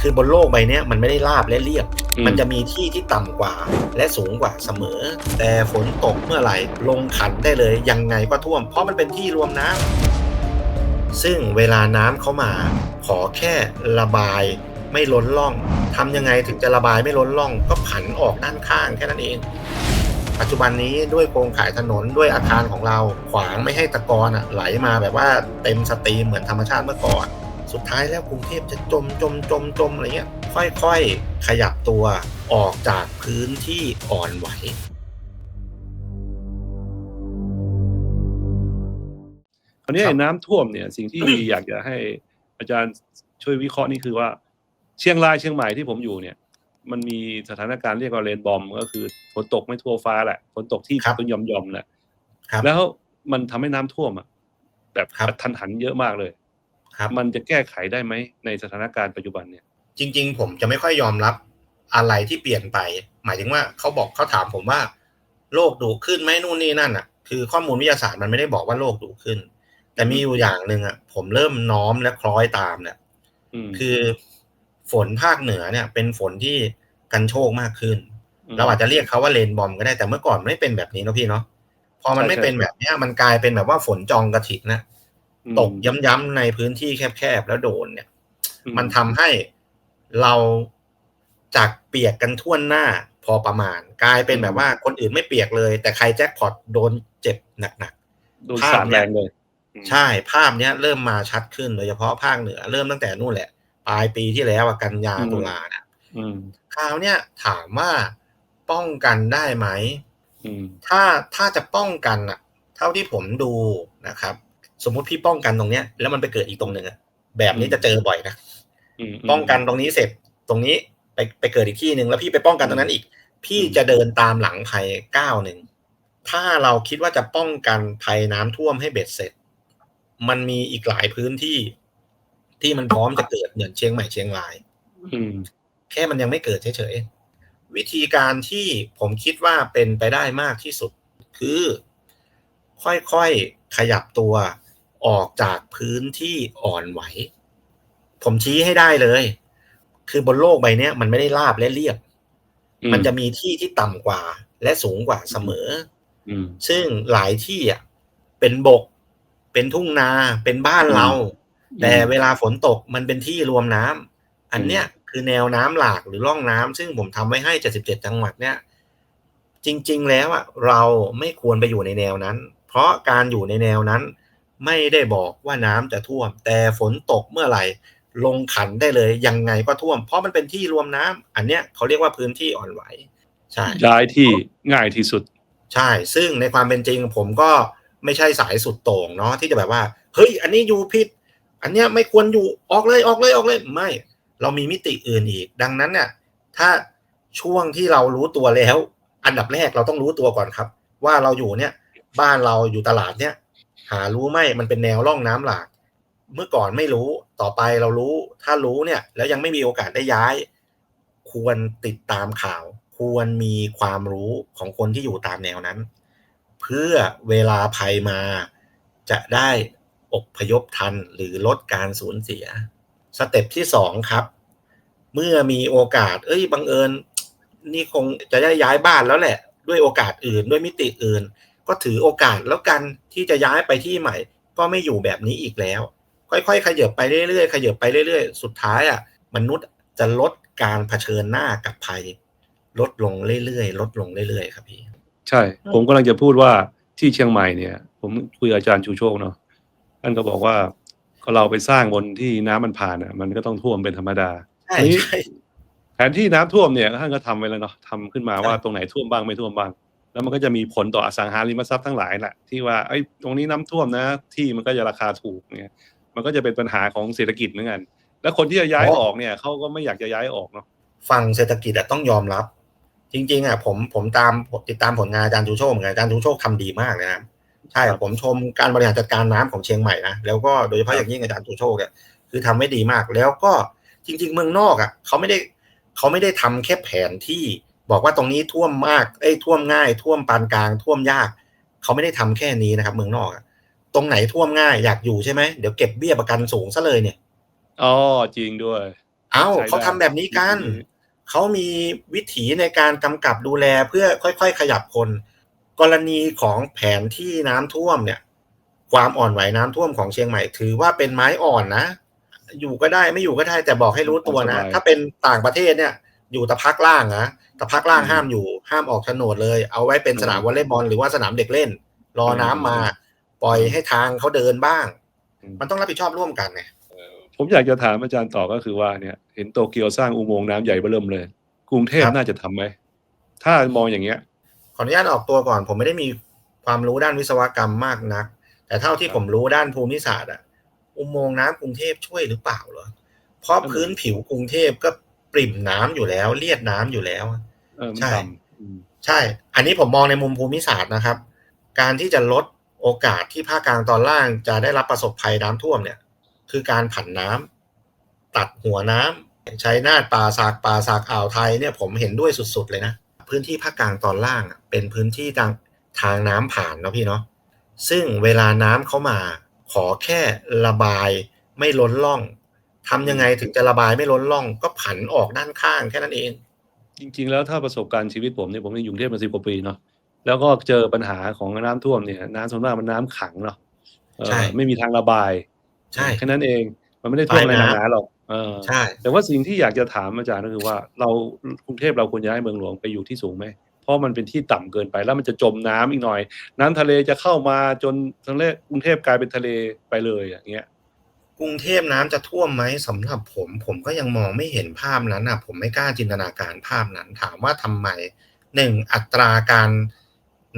คือบนโลกใบเนี้ยมันไม่ได้ราบและเรียบอืมันจะมีที่ที่ต่ำกว่า และสูงกว่าเสมอ แต่ฝนตกเมื่อไหร่ลงขันได้เลยยังไงก็ท่วม เพราะมันเป็นที่รวมน้ำซึ่งเวลาน้ำเข้ามา ขอแค่ระบายไม่ล้นล่องทำยังไงถึงจะระบายไม่ล้นล่อง ก็ผันออกด้านข้างแค่นั้นเองปัจจุบันนี้ด้วยโครงข่ายถนนด้วยอาคารของเราขวางไม่ให้ตะกอนอะไหลมาแบบว่าเต็มสตรีมเหมือนธรรมชาติเมื่อก่อน สุดท้ายแล้วกรุงเทพจะจมจมจมจมอะไรเงี้ยค่อยๆ ขยับตัวออกจากพื้นที่อ่อนไหวคราวนี้ครับไอ้น้ำท่วมเนี่ยสิ่งที่อยากจะให้อาจารย์ช่วยวิเคราะห์นี่คือว่า เชียงรายเชียงใหม่ที่ผมอยู่เนี่ย มันมีสถานการณ์เรียกว่าเรนบอม ก็คือฝนตกไม่ทั่วฟ้าแหละฝนตกที่ครับต้นยอมยอมๆแหละครับแล้วมันทำให้น้ำท่วมอะแบบครับกระทันหันเยอะมากเลย ครับมันจะแก้ไขได้ไหมในสถานการณ์ปัจจุบันเนี่ย จริง ๆ ผมจะไม่ค่อยยอมรับอะไรที่เปลี่ยนไป หมายถึงว่าเขาบอกเขาถามผมว่า โลกดุขึ้นไหมนู่นนี่นั่นอะ คือข้อมูลวิทยาศาสตร์มันไม่ได้บอกว่าโลกดุขึ้น แต่มีอยู่อย่างหนึ่งอะ ผมเริ่มน้อมและคล้อยตามเนี่ยอืมคือฝนภาคเหนือเนี่ย เป็นฝนที่กันโชคมากขึ้นมเราอาจจะเรียกเขาว่าเลนบอมก็ได้แต่เมื่อก่อนไม่เป็นแบบนี้เนอะพี่เนาะพอมันใช่ไม่ใช่เป็นแบบเนี้ยมันกลายเป็นแบบว่าฝนจองกระถินนะอืม ตกย้ำๆในพื้นที่แคบๆแล้วโดนเนี่ยอืมันทำให้เราจากเปียกกันทั่วหน้าพอประมาณ กลายเป็นแบบว่าคนอื่นไม่เปียกเลย แต่ใครแจ็คพอตโดนเจ็บหนักโดนภาพสาดเนี่แรยงเลยอืมๆใช่ภาพเนี้ยเริ่มมาชัดขึ้นโดยเฉพาะภาคเหนือ เริ่มตั้งแต่นู่นแหละ ปลายปีที่แล้วอะกันยาตุลาเนี่ยอืมคราวเนี้ยถามว่าป้องกันได้ไหมอืมถ้าถ้าจะป้องกันอะเท่าที่ผมดูนะครับ สมมุติพี่ป้องกันตรงเนี้ย แล้วมันไปเกิดอีกตรงหนึ่งอะแบบนี้จะเจอบ่อยนะอืมป้องกันตรงนี้เสร็จตรงนี้ไปไปเกิดอีกที่หนึ่งแล้วพี่ไปป้องกันตรงนั้นอีก พี่จะเดินตามหลังภัยก้าวหนึ่งถ้าเราคิดว่าจะป้องกันภัยน้ำท่วมให้เบ็ดเสร็จ มันมีอีกหลายพื้นที่ ที่มันพร้อมจะเกิดเหมือนเชียงใหม่เชียงรายอืมแค่มันยังไม่เกิดเฉยๆวิธีการที่ผมคิดว่าเป็นไปได้มากที่สุด คือ ค่อยๆขยับตัว ออกจากพื้นที่อ่อนไหว ผมชี้ให้ได้เลย คือบนโลกใบเนี้ยมันไม่ได้ราบและเรียบอืมมันจะมีที่ที่ต่ำกว่า และสูงกว่าเสมออืมซึ่งหลายที่อะเป็นบก เป็นทุ่งนา เป็นบ้านเรา แต่เวลาฝนตกมันเป็นที่รวมน้ำอันเนี้ยคือแนวน้ำหลากหรือร่องน้ำซึ่งผมทำไว้ให้77จังหวัดเนี่ยจริง ๆ แล้วอะเราไม่ควรไปอยู่ในแนวนั้น เพราะการอยู่ในแนวนั้น ไม่ได้บอกว่าน้ำจะท่วม แต่ฝนตกเมื่อไหร่ ลงขันได้เลยยังไงก็ท่วม เพราะมันเป็นที่รวมน้ำอันเนี้ยเขาเรียกว่าพื้นที่อ่อนไหวใช่ย้ายที่ง่ายที่สุด ใช่ ซึ่งในความเป็นจริงผมก็ไม่ใช่สายสุดโต่งเนาะที่จะแบบว่าเฮ้ย อันนี้อยู่ผิด อันเนี้ยไม่ควรอยู่ออกเลยออกเลยออกเลยไม่ เรามีมิติอื่นอีก ดังนั้นเนี่ยถ้าช่วงที่เรารู้ตัวแล้ว อันดับแรกเราต้องรู้ตัวก่อนครับ ว่าเราอยู่เนี่ย บ้านเราอยู่ตลาดเนี่ย หารู้ไหมมันเป็นแนวร่องน้ำหลาก เมื่อก่อนไม่รู้ต่อไปเรารู้ ถ้ารู้เนี่ย แล้วยังไม่มีโอกาสได้ย้าย ควรติดตามข่าว ควรมีความรู้ของคนที่อยู่ตามแนวนั้น เพื่อเวลาภัยมาจะได้อบพยพทันหรือลดการสูญเสีย สเต็ปที่สองครับ เมื่อมีโอกาส เอ้ยบังเอิญ นี่คงจะได้ย้ายบ้านแล้วแหละ ด้วยโอกาสอื่นด้วยมิติอื่น ก็ถือโอกาสแล้วกันที่จะย้ายไปที่ใหม่ ก็ไม่อยู่แบบนี้อีกแล้ว ค่อยๆ ขยับไปเรื่อยๆขยับไปเรื่อยๆ สุดท้ายอะมนุษย์จะลดการเผชิญหน้ากับภัย ลดลงเรื่อยๆลดลงเรื่อยๆครับพี่ใช่ ผมกำลังจะพูดว่าที่เชียงใหม่เนี่ย ผมคุยกับอาจารย์ชูโชคเนาะท่านก็บอกว่าก็เราไปสร้างบนที่น้ำมันผ่านอะ มันก็ต้องท่วมเป็นธรรมดาใช่อันนี้ใช่แผนที่น้ำท่วมเนี่ยท่านก็ทำไว้แล้วเนาะทำขึ้นมาว่าใช่ตรงไหนท่วมบ้างไม่ท่วมบ้าง แล้วมันก็จะมีผลต่ออสังหาริมทรัพย์ทั้งหลายแหละที่ว่าไอ้ยตรงนี้น้ำท่วมนะ ที่มันก็จะราคาถูกเนี่ย มันก็จะเป็นปัญหาของเศรษฐกิจเหมือนกัน แล้วคนที่จะย้ายออกเนี่ยเขาก็ไม่อยากจะย้ายออกเนาะฝั่งเศรษฐกิจอะต้องยอมรับ จริง ๆอะผมผมตามผมติดตามผลงานอาจารย์ชูโชคเหมือนกันอาจารย์ชูโชคทำดีมากนะครับใช่ผมชมการบริหารจัดการน้ำของเชียงใหม่นะแล้วก็โดยเฉพาะอย่างยิ่งอาจารย์ชูโชคเนี่ยคือทำไว้ดีมาก แล้วก็จริง ๆ เมืองนอกอะเขาไม่ได้เขาไม่ได้ทำแค่แผนที่ บอกว่าตรงนี้ท่วมมากเอ้ยท่วมง่าย ท่วมปานกลาง ท่วมยาก เขาไม่ได้ทำแค่นี้นะครับ เมืองนอกอะตรงไหนท่วมง่ายอยากอยู่ใช่ไหมเดี๋ยวเก็บเบี้ยประกันสูงซะเลยเนี่ยอ๋อจริงด้วย เอ้าใช้ได้เขาทำแบบนี้กันอืมเขามีวิถีในการกำกับดูแลเพื่อค่อยๆ ขยับคน กรณีของแผนที่น้ำท่วมเนี่ย ความอ่อนไหวน้ำท่วมของเชียงใหม่ ถือว่าเป็นไม้อ่อนนะอยู่ก็ได้ไม่อยู่ก็ได้แต่บอกให้รู้ตัวนะสบายถ้าเป็นต่างประเทศเนี่ย อยู่แต่พักล่างนะแต่พักล่างอืมห้ามอยู่ห้ามออกโฉนดเลย เอาไว้เป็นสนามวอลเลย์บอลหรือว่าสนามเด็กเล่น รอน้ำมา ปล่อยให้ทางเขาเดินบ้างอืมมันต้องรับผิดชอบร่วมกันไงผมอยากจะถามอาจารย์ต่อก็คือว่าเนี่ย เห็นโตเกียวสร้างอุโมงค์น้ำใหญ่เบ้อเริ่มเลย กรุงเทพครับน่าจะทำไหมถ้ามองอย่างเงี้ย ขออนุญาตออกตัวก่อน ผมไม่ได้มีความรู้ด้านวิศวกรรมมากนัก แต่เท่าที่ครับผมรู้ด้านภูมิศาสตร์อะอุโมงค์น้ำกรุงเทพช่วยหรือเปล่าเหรอเพราะนั่นน่ะพื้นผิวกรุงเทพก็ ปริ่มน้ำอยู่แล้ว เลียดน้ำอยู่แล้วเออมันใช่ต่ำอืมใช่ อันนี้ผมมองในมุมภูมิศาสตร์นะครับ การที่จะลดโอกาสที่ภาคกลางตอนล่างจะได้รับประสบภัยน้ำท่วมเนี่ย คือการผันน้ำตัดหัวน้ำใช้นาดป่าสากป่าสากอ่าวไทยเนี่ยผมเห็นด้วยสุดๆเลยนะพื้นที่ภาคกลางตอนล่างอะเป็นพื้นที่ทางทางน้ำผ่านเนาะพี่เนาะซึ่งเวลาน้ำเข้ามา ขอแค่ระบายไม่ล้นล่อง ทำยังไงถึงจะระบายไม่ล้นล่อง ก็ผันออกด้านข้างแค่นั้นเอง จริง ๆ แล้วถ้าประสบการณ์ชีวิตผมเนี่ยผมอยู่กรุงเทพมาสิบกว่าปีเนาะแล้วก็เจอปัญหาของน้ำท่วมเนี่ยน้ำส่วนมากมันน้ำขังเนาะเออใช่ไม่มีทางระบาย ใช่แค่นั้นเองมันไม่ได้ท่วมอะไรหนักหนาหรอกเออใช่ แต่ว่าสิ่งที่อยากจะถามอาจารย์ก็คือว่า เรากรุงเทพเราควรย้ายเมืองหลวงไปอยู่ที่สูงไหมเพราะมันเป็นที่ต่ำเกินไปแล้วมันจะจมน้ำอีกหน่อย น้ำทะเลจะเข้ามาจนทะเลกรุงเทพกลายเป็นทะเลไปเลยอย่างเงี้ย กรุงเทพน้ำจะท่วมไหมสำหรับผม ผมก็ยังมองไม่เห็นภาพนั้นอะผมไม่กล้าจินตนาการภาพนั้น ถามว่าทำไมหนึ่งอัตราการ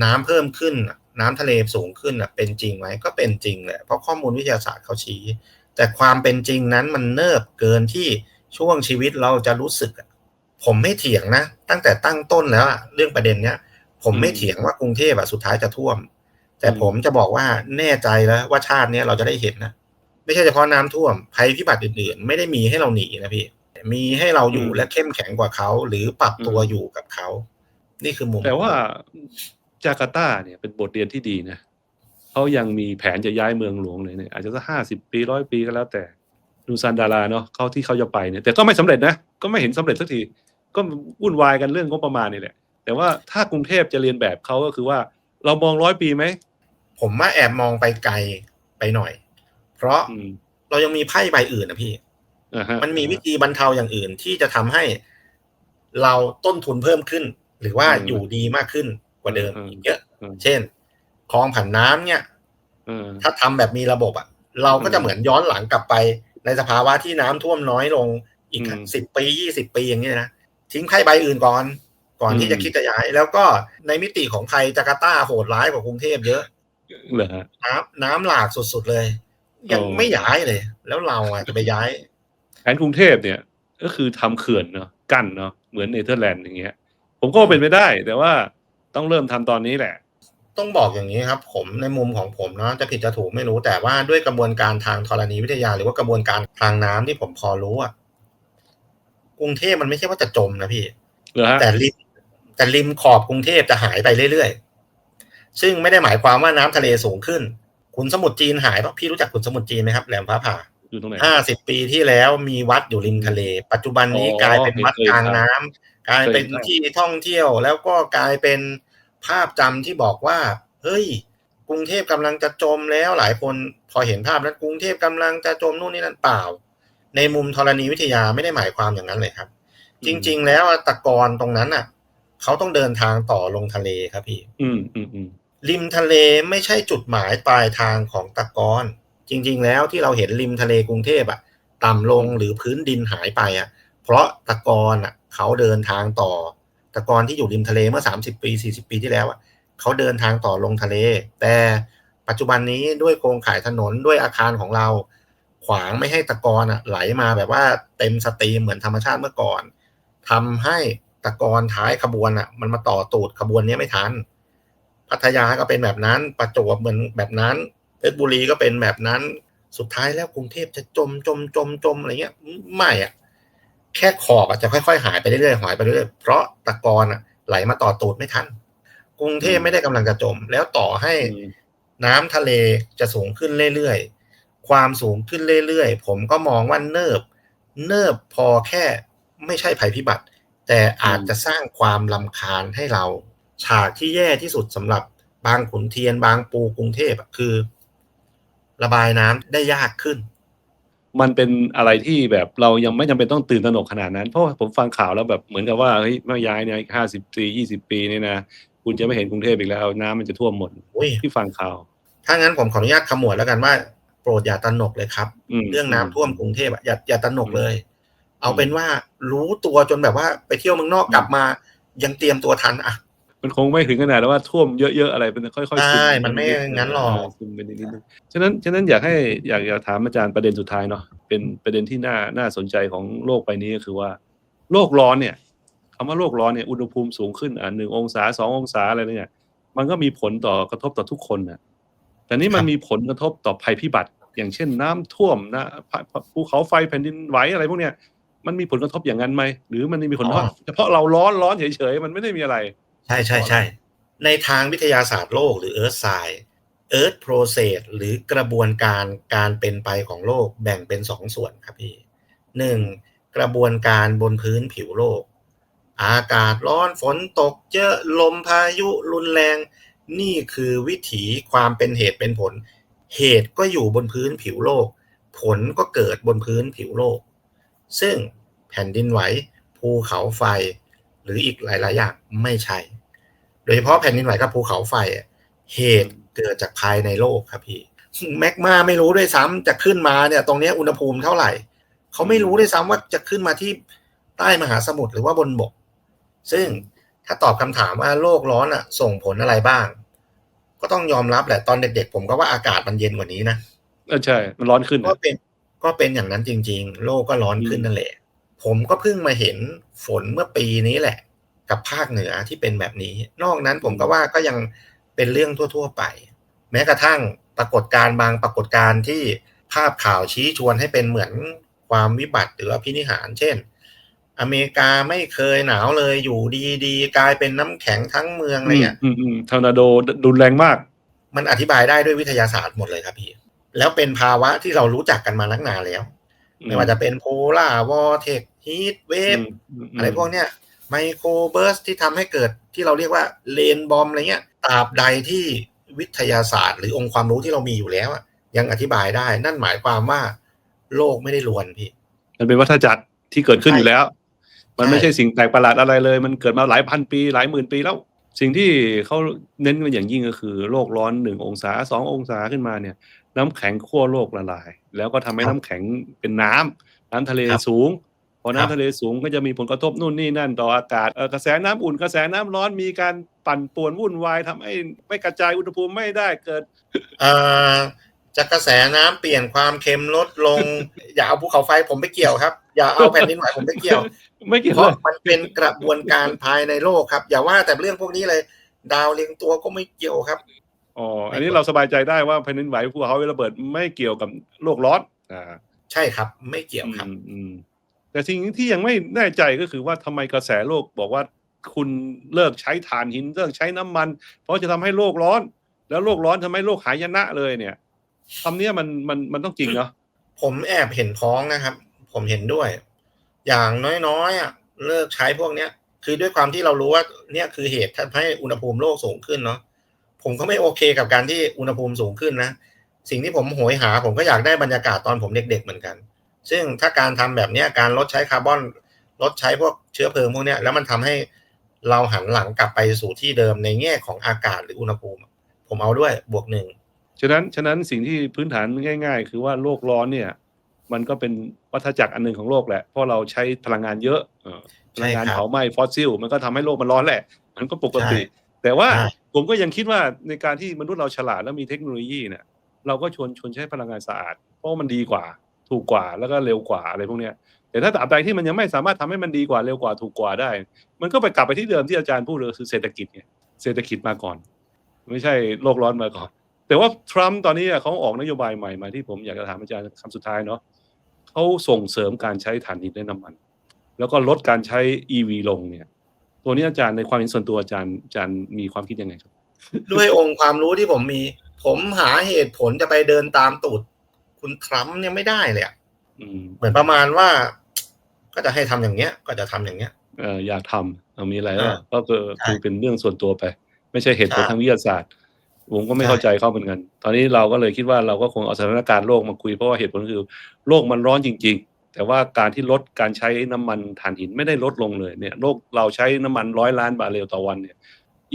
น้ำเพิ่มขึ้นน่ะน้ำทะเลสูงขึ้นอะเป็นจริงไหมก็เป็นจริงแหละเพราะข้อมูลวิทยาศาสตร์เขาชี้ แต่ความเป็นจริงนั้นมันเนิบเกินที่ช่วงชีวิตเราจะรู้สึกอะผมไม่เถียงนะ ตั้งแต่ตั้งต้นแล้วอะเรื่องประเด็นเนี้ย ผมไม่อืมเถียงว่ากรุงเทพอะสุดท้ายจะท่วม แต่อืมผมจะบอกว่าแน่ใจแล้วว่าชาติเนี้ยเราจะได้เห็นนะ ไม่ใช่เฉพาะน้ำท่วมภัยพิบัติอื่นๆ ไม่ได้มีให้เราหนีนะพี่ มีให้เราอยู่อืมและเข้มแข็งกว่าเขา หรือปรับตัวอืมอยู่กับเขา นี่คือมุมแต่ว่าจาการ์ตาเนี่ยเป็นบทเรียนที่ดีนะเขายังมีแผนจะย้ายเมืองหลวงเลยเนี่ยอาจจะสักห้าสิบปีร้อยปีก็แล้วแต่ดูซานดาราเนาะเขาที่เขาจะไปเนี่ยแต่ก็ไม่สำเร็จนะก็ไม่เห็นสำเร็จสักทีก็วุ่นวายกันเรื่องงบประมาณนี่แหละ แต่ว่าถ้ากรุงเทพจะเรียนแบบเขาก็คือว่า เรามองร้อยปีไหมผมว่าแอบมองไปไกลไปหน่อย เพราะอืมเรายังมีไพ่ใบอื่นนะพี่อ่าฮะมันมีวิธีบรรเทาอย่างอื่นที่จะทำให้เราต้นทุนเพิ่มขึ้น หรือว่าอยู่ดีมากขึ้นกว่าเดิมอีกเยอะอืมเช่นคลองผันน้ำเนี่ยเออถ้าทำแบบมีระบบอะ เราก็จะเหมือนย้อนหลังกลับไป ในสภาวะที่น้ำท่วมน้อยลงอีกอืมสิบปียี่สิบปีอย่างนี้ยนะทิ้งไพ่ใบอื่นก่อน ก่อนอืมที่จะคิดจะย้าย แล้วก็ในมิติของไทยจาการ์ตาโหดร้ายกว่ากรุงเทพเยอะเหรอฮะน้ำน้ำหลากสุดๆเลย ยังโอ้ไม่ย้ายเลย แล้วเราอะจะไปย้ายแผนกรุงเทพเนี่ย ก็คือทำเขื่อนเนาะกั้นเนาะเหมือนเนเธอร์แลนด์อย่างเงี้ย ผมก็ว่าเป็นไปได้ แต่ว่าต้องเริ่มทำตอนนี้แหละ ต้องบอกอย่างนี้ครับ ผมในมุมของผมเนาะจะผิดจะถูกไม่รู้แต่ว่าด้วยกระบวนการทางธรณีวิทยา หรือว่ากระบวนการทางน้ำที่ผมพอรู้อะกรุงเทพมันไม่ใช่ว่าจะจมนะพี่เหรอฮะแต่ริมแต่ริมขอบกรุงเทพจะหายไปเรื่อยๆซึ่งไม่ได้หมายความว่าน้ำทะเลสูงขึ้น ขุนสมุทรจีนหายเพราะพี่รู้จักขุนสมุทรจีนไหมครับแหลมฟ้าผ่าอยู่ตรงไหนห้าสิบปีที่แล้วมีวัดอยู่ริมทะเล ปัจจุบันนี้อ๋อกลายเป็นวัดเคยกลางน้ำกลายเป็นเคยที่ท่องเที่ยว แล้วก็กลายเป็นภาพจำที่บอกว่า เฮ้ย กรุงเทพกำลังจะจมแล้วหลายคนพอเห็นภาพนั้นกรุงเทพกำลังจะจมนู่นนี่นั่นเปล่า ในมุมธรณีวิทยาไม่ได้หมายความอย่างนั้นเลยครับ จริง ๆ แล้วตะกอนตรงนั้นอะเขาต้องเดินทางต่อลงทะเลครับพี่ อืมอืมอืม ริมทะเลไม่ใช่จุดหมายปลายทางของตะกอนจริง ๆ แล้วที่เราเห็นริมทะเลกรุงเทพอะต่ำลงหรือพื้นดินหายไปอะเพราะตะกอนอะเขาเดินทางต่อ ตะกอนที่อยู่ริมทะเลเมื่อ 30 ปี 40 ปีที่แล้วอะเขาเดินทางต่อลงทะเล แต่ปัจจุบันนี้ด้วยโครงข่ายถนนด้วยอาคารของเรา ขวางไม่ให้ตะกอนอะไหลมาแบบว่าเต็มสตรีมเหมือนธรรมชาติเมื่อก่อนทำให้ตะกอนท้ายขบวนอะมันมาต่อตูดขบวนนี้ไม่ทัน พัทยาก็เป็นแบบนั้น ประจวบเหมือนแบบนั้นเพชรบุรีก็เป็นแบบนั้น สุดท้ายแล้วกรุงเทพจะจมจมจมจมอะไรเงี้ยไม่อะแค่ขอบอาจจะค่อยๆ หายไปเรื่อยๆหายไปเรื่อยๆเพราะตะกอนอะไหลมาต่อตูดไม่ทันกรุงเทพไม่ได้กำลังจะจม แล้วต่อให้อืมน้ำทะเลจะสูงขึ้นเรื่อยๆความสูงขึ้นเรื่อยๆผมก็มองว่าเนิบ เนิบพอแค่ไม่ใช่ภัยพิบัติ แต่อาจจะสร้างความลำคาญให้เรา ฉากที่แย่ที่สุดสำหรับบางขุนเทียนบางปูกรุงเทพอะคือ ระบายน้ำได้ยากขึ้น มันเป็นอะไรที่แบบเรายังไม่จำเป็นต้องตื่นตระหนกขนาดนั้น เพราะว่าผมฟังข่าวแล้วแบบเหมือนกับว่าเฮ้ยเมื่อย้ายเนี่ยห้าสิบปียี่สิบปีเนี่ยนะคุณจะไม่เห็นกรุงเทพอีกแล้ว น้ำมันจะท่วมหมดอุ้ยที่ฟังข่าว ถ้างั้นผมขออนุญาตขมวดแล้วกันว่าโปรดอย่าตระหนกเลยครับมเรื่องน้ำท่วมกรุงเทพอะอย่าอย่าตระหนกเลย เอาอืมเป็นว่ารู้ตัวจนแบบว่าไปเที่ยวเมืองนอกกลับมา ยังเตรียมตัวทันอะ มันคงไม่ถึงขนาดว่าท่วมเยอะๆอะไรเป็นค่อยๆซึใช่มมันไม่งั้นหรอก ซึมไปนิดนึงฉะนั้นฉะนั้นอยากให้อยากอยากถามอาจารย์ประเด็นสุดท้ายเนาะเป็นประเด็นที่น่าน่าสนใจของโลกใบนี้ก็คือว่า โลกร้อนเนี่ยคำว่าโลกร้อนเนี่ยอุณหภูมิสูงขึ้นอะหนึ่งองศาสององศาอะไรเนี่ย มันก็มีผลต่อกระทบต่อทุกคนนะแต่นี่มันมีผลกระทบต่อภัยพิบัติ อย่างเช่นน้ำท่วมนะภูเขาไฟแผ่นดินไหวอะไรพวกเนี้ยมันมีผลกระทบอย่างนั้นไหมหรือมันมีผลอ๋อเฉพาะเราร้อนร้อนเฉยๆมันไม่ได้มีอะไร ใช่ใช่ใช่ในทางวิทยาศาสตร์โลกหรือ Earth Science Earth Process หรือกระบวนการการเป็นไปของโลกแบ่งเป็นสองส่วนครับพี่หนึ่งกระบวนการบนพื้นผิวโลก อากาศร้อนฝนตกเยอะลมพายุรุนแรง นี่คือวิถีความเป็นเหตุเป็นผล เหตุก็อยู่บนพื้นผิวโลก ผลก็เกิดบนพื้นผิวโลก ซึ่งแผ่นดินไหวภูเขาไฟ หรืออีกหลาย ๆ อย่างไม่ใช่ โดยเฉพาะแผ่นดินไหวกับภูเขาไฟอะเหตุเกิดจากภายในโลกครับพี่แมกมาไม่รู้ด้วยซ้ำจะขึ้นมาเนี่ยตรงเนี้ยอุณหภูมิเท่าไหร่ เขาไม่รู้ด้วยซ้ำว่าจะขึ้นมาที่ใต้มหาสมุทรหรือว่าบนบก ซึ่งถ้าตอบคำถามว่าโลกร้อนอะ ส่งผลอะไรบ้าง ก็ต้องยอมรับแหละตอนเด็กๆ ผมก็ว่าอากาศมันเย็นกว่านี้นะเออใช่ มันร้อนขึ้นก็นะเป็นก็เป็นอย่างนั้นจริง ๆ โลกก็ร้อนขึ้นอืมนั่นแหละ ผมก็เพิ่งมาเห็นฝนเมื่อปีนี้แหละ กับภาคเหนือที่เป็นแบบนี้ นอกนั้นผมก็ว่าก็ยังเป็นเรื่องทั่ว ๆ ไป แม้กระทั่งปรากฏการณ์บางปรากฏการณ์ที่ภาพข่าวชี้ชวนให้เป็นเหมือนความวิบัติหรือว่าพินิหาร เช่น อเมริกาไม่เคยหนาวเลยอยู่ดีๆ กลายเป็นน้ำแข็งทั้งเมืองอะไรเงี้ยอืมอืมทอร์นาโดรุนแรงมาก มันอธิบายได้ด้วยวิทยาศาสตร์หมดเลยครับพี่ แล้วเป็นภาวะที่เรารู้จักกันมานักหนาแล้ว ไม่ว่าจะเป็นโพล่าวอเทคฮีทเวฟมมอะไรพวกเนี้ยไมโครเบิร์สที่ทำให้เกิดที่เราเรียกว่าเลนบอมอะไรเงี้ยตราบใดที่วิทยาศาสตร์ หรือองค์ความรู้ที่เรามีอยู่แล้วอะยังอธิบายได้ นั่นหมายความว่า โลกไม่ได้ลวนพี่ มันเป็นวัฏจักรที่เกิดขึ้นใช่อยู่แล้ว มันใช่ไม่ใช่สิ่งแปลกประหลาดอะไรเลย มันเกิดมาหลายพันปี หลายหมื่นปีแล้ว สิ่งที่เขาเน้นกันอย่างยิ่งก็คือ โลกร้อนหนึ่งองศาสององศาขึ้นมาเนี่ย น้ำแข็งขั้วโลกละลาย แล้วก็ทำให้น้ำแข็งเป็นน้ำน้ำทะเลสูงพอน้ำทะเลสูงก็จะมีผลกระทบนู่นนี่นั่นต่ออากาศเอ่อกระแสน้ำอุ่นกระแสน้ำร้อนมีการปั่นป่วนวุ่นวายทำให้ไม่กระจายอุณหภูมิไม่ได้เกิดเอ่อจะกระแสน้ำเปลี่ยนความเค็มลดลง อย่าเอาภูเขาไฟผมไปเกี่ยวครับ อย่าเอาแผ่นดินไหวผมไปเกี่ยว ไม่เกี่ยวเพเลราะยมันเป็นกระบวนการภายในโลกครับ อย่าว่าแต่เรื่องพวกนี้เลย ดาวเรียงตัวก็ไม่เกี่ยวครับ อ๋ออันนี้เราสบายใจได้ว่าแผ่นดินไหวภูเขาระเบิดไม่เกี่ยวกับโลกร้อนอ่าใช่ครับ ไม่เกี่ยวครับอืมอืมแต่สิ่งที่ยังไม่แน่ใจก็คือว่าทำไมกระแสโลกบอกว่าคุณเลิกใช้ถ่านหินเลิกใช้น้ำมัน เพราะจะทำให้โลกร้อน แล้วโลกร้อนทำให้โลกหายนะเลยเนี่ยคำเนี้ยมันมันมันต้องจริงเนาะผมแอบเห็นพ้องนะครับ ผมเห็นด้วย อย่างน้อยๆอะเลิกใช้พวกเนี้ย คือด้วยความที่เรารู้ว่าเนี่ยคือเหตุทำให้อุณหภูมิโลกสูงขึ้นเนาะ ผมก็ไม่โอเคกับการที่อุณหภูมิสูงขึ้นนะ สิ่งที่ผมโหยหา ผมก็อยากได้บรรยากาศตอนผมเด็ก ๆ เหมือนกัน ซึ่งถ้าการทำแบบเนี้ยการลดใช้คาร์บอน ลดใช้พวกเชื้อเพลิงพวกเนี้ยแล้วมันทำให้เราหันหลังกลับไปสู่ที่เดิมในแง่ของอากาศหรืออุณหภูมิ ผมเอาด้วยบวกหนึ่งฉะนั้นฉะนั้นสิ่งที่พื้นฐานง่าย ๆ คือว่าโลกร้อนเนี่ย มันก็เป็นวัฏจักรอันหนึ่งของโลกแหละ เพราะเราใช้พลังงานเยอะเออพลังงานใช่ครับเผาไหม้ฟอสซิล มันก็ทำให้โลกมันร้อนแหละ มันก็ปกติใช่ แต่ว่าใช่ผมก็ยังคิดว่าในการที่มนุษย์เราฉลาดแล้วมีเทคโนโลยีเนี่ยเราก็ชวนชวนใช้พลังงานสะอาด เพราะว่ามันดีกว่า ถูกกว่าแล้วก็เร็วกว่าอะไรพวกเนี้ยแต่ถ้าตราบใดที่มันยังไม่สามารถทำให้มันดีกว่าเร็วกว่าถูกกว่าได้ มันก็ไปกลับไปที่เดิมที่อาจารย์พูดเลยคือเศรษฐกิจไงเศรษฐกิจมาก่อน ไม่ใช่โลกร้อนมาก่อน แต่ว่าทรัมป์ตอนนี้เขาออกนโยบายใหม่มาที่ผมอยากจะถามอาจารย์คำสุดท้ายเนาะเขาส่งเสริมการใช้ถ่านหินและน้ำมัน แล้วก็ลดการใช้ EV ลงเนี่ย ตัวนี้อาจารย์ในความเห็นส่วนตัวอาจารย์อาจารย์มีความคิดยังไงครับ ด้วยองค์ความรู้ที่ผมมี ผมหาเหตุผลจะไปเดินตามตูด คุณทรัมป์เนี่ยไม่ได้เลยอะอืมเหมือนประมาณว่า ก็จะให้ทำอย่างเงี้ย ก็จะทำอย่างเงี้ยเอออยากทำเอามีอะไรอ่าก็คือใช่คือเป็นเรื่องส่วนตัวไป ไม่ใช่เหตุผลใช่ทางวิทยาศาสตร์ผมก็ไม่ใช่เข้าใจเขาเหมือนกัน ตอนนี้เราก็เลยคิดว่าเราก็คงเอาสถานการณ์โลกมาคุยเพราะว่าเหตุผลคือ โลกมันร้อนจริง ๆ แต่ว่าการที่ลดการใช้น้ำมันถ่านหินไม่ได้ลดลงเลยเนี่ยโลกเราใช้น้ำมันร้อยล้านบาร์เรลต่อวันเนี่ย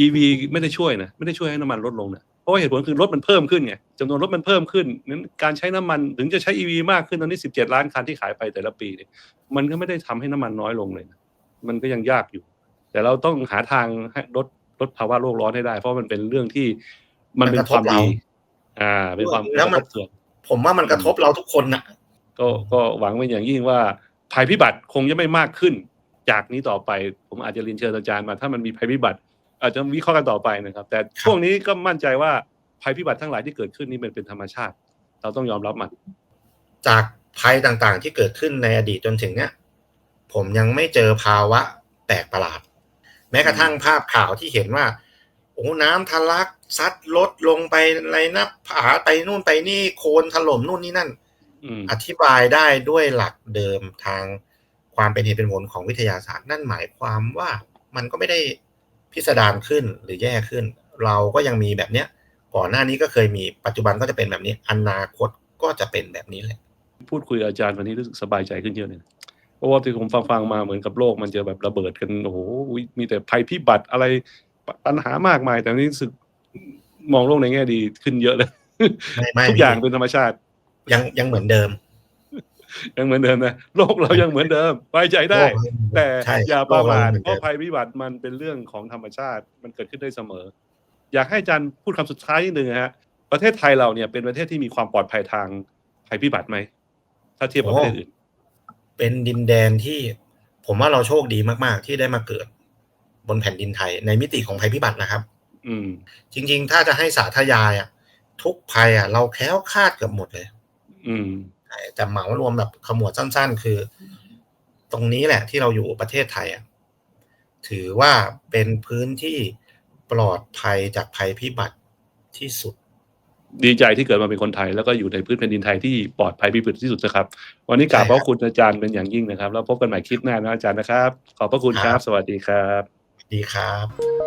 EV ไม่ได้ช่วยนะไม่ได้ช่วยให้น้ำมันลดลงนะเพราะว่าเหตุผลคือรถมันเพิ่มขึ้นไงจำนวนรถมันเพิ่มขึ้นนั้นการใช้น้ำมันถึงจะใช้ EV มากขึ้นตอนนี้ 17 ล้านคันที่ขายไปแต่ละปีเนี่ยมันก็ไม่ได้ทำให้น้ำมันน้อยลงเลยนะมันก็ยังยากอยู่ แต่เราต้องหาทางให้ลดลดภาวะโลกร้อนให้ได้ เพราะมันเป็นเรื่องที่มันเป็นความดีอ่าเป็นความแล้วมันกระทบส่วนผมว่ามันกระทบเราทุกคนนะ ก็ก็หวังเป็นอย่างยิ่งว่าภัยพิบัติคงจะไม่มากขึ้น จากนี้ต่อไปผมอาจจะเรียนเชิญอาจารย์มา ถ้ามันมีภัยพิบัติ อาจจะวิเคราะห์กันต่อไปนะครับ แต่ช่วงนี้ก็มั่นใจว่าภัยพิบัติทั้งหลายที่เกิดขึ้นนี่เป็นเป็นธรรมชาติ เราต้องยอมรับมันจากภัยต่างๆที่เกิดขึ้นในอดีตจนถึงเนี้ยผมยังไม่เจอภาวะแปลกประหลาด แม้กระทั่งภาพข่าวที่เห็นว่าโอ้น้ำทะลักซัดรถลงไปอะไรนะผาไปนู่นไปนี่โคลนถล่มนู่นนี่นั่น อืมอธิบายได้ด้วยหลักเดิมทางความเป็นเหตุเป็นผลของวิทยาศาสตร์ นั่นหมายความว่ามันก็ไม่ได้พิสดารขึ้นหรือแย่ขึ้น เราก็ยังมีแบบเนี้ย ก่อนหน้านี้ก็เคยมีปัจจุบันก็จะเป็นแบบนี้ อนาคตก็จะเป็นแบบนี้แหละ พูดคุยกับอาจารย์วันนี้รู้สึกสบายใจขึ้นเยอะเลยนะเพราะว่าที่ผมฟังฟังๆมาเหมือนกับโลกมันจะแบบระเบิดกันโอ้โหมีแต่ภัยพิบัติอะไรปัญหามากมาย แต่นี่รู้สึกมองโลกในแง่ดีขึ้นเยอะเลยไม่ไม่ทุกอย่างเป็นธรรมชาติ ยังยังเหมือนเดิม ยังเหมือนเดิมนะโลกเรายังเหมือนเดิมไว้ใจได้โลกแต่ใช่อย่าประมาทโลกเรายังเหมือนเพเดิราะมภัยพิบัติมันเป็นเรื่องของธรรมชาติมันเกิดขึ้นได้เสมอ อยากให้อาจารย์พูดคำสุดท้ายนิดนึงนะฮะประเทศไทยเราเนี่ยเป็นประเทศที่มีความปลอดภัยทางภัยพิบัติไหมถ้าเทียบกับประเทศอื่นเป็นดินแดนที่ผมว่าเราโชคดีมากๆ ที่ได้มาเกิด บนแผ่นดินไทยในมิติของภัยพิบัตินะครับ อืม จริง ๆ ถ้าจะให้สาธยายอะ ทุกภัยอะ เราแคล้วคลาดเกือบหมดเลย อืมแต่เหมารวมแบบขมวดสั้น ๆ คือ ตรงนี้แหละที่เราอยู่ประเทศไทยอะถือว่าเป็นพื้นที่ปลอดภัยจากภัยพิบัติที่สุด ดีใจที่เกิดมาเป็นคนไทย แล้วก็อยู่ในพื้นแผ่นดินไทยที่ปลอดภัยพิบัติที่สุดนะครับ วันนี้กราบขอบคุณอาจารย์เป็นอย่างยิ่งนะครับ แล้วพบกันใหม่คลิปหน้านะอาจารย์นะครับ ขอบพระคุณครับ สวัสดีครับ ดีครับ